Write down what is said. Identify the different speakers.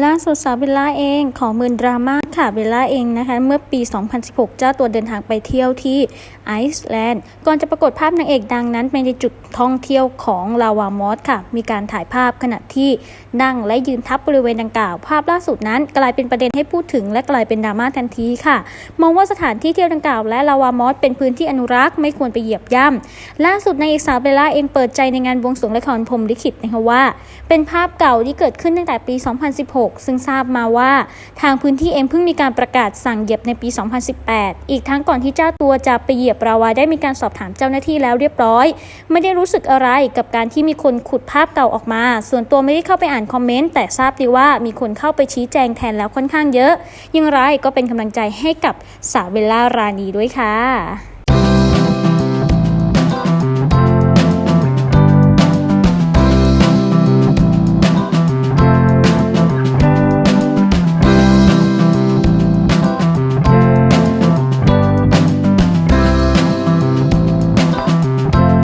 Speaker 1: ล่าสุดสาวเบลล่าเองขอมืนดราม่า ค่ะเบลล่าเองนะคะเมื่อปี 2016 เจ้าตัวเดินทางไปเที่ยวที่ไอซ์แลนด์ก่อนจะปรากฏภาพนางเอกดังนั้นไปในจุดท่องเที่ยวของลาวามอสค่ะ มีการถ่ายภาพขณะที่นั่งและยืนทับบริเวณดังกล่าว ภาพล่าสุดนั้นกลายเป็นประเด็นให้พูดถึงและกลายเป็นดราม่าทันทีค่ะ มองว่าสถานที่เที่ยวดังกล่าวและลาวามอสเป็นพื้นที่อนุรักษ์ไม่ควรไปเหยียบย่ำล่าสุดนางเอกสาวเบลล่าเองเปิดใจในงานบวงสรวงละครพรมลิขิตนะคะว่า เป็นภาพเก่าที่เกิดขึ้นตั้งแต่ปี 2016 ซึ่งทราบมาว่า ทางพื้นที่เองเพิ่งมีการประกาศสั่งเหยียบในปี 2018 อีกทั้งก่อนที่เจ้าตัวจะไปเหยียบราวาได้มีการสอบถามเจ้าหน้าที่แล้วเรียบร้อย ไม่ได้รู้สึกอะไรกับการที่มีคนขุดภาพเก่าออกมา ส่วนตัวไม่ได้เข้าไปอ่านคอมเมนต์แต่ทราบดีว่ามีคนเข้าไปชี้แจงแทนแล้วค่อนข้างเยอะ ยังไรก็เป็นกำลังใจให้กับสาวเบลล่ารานีด้วยค่ะ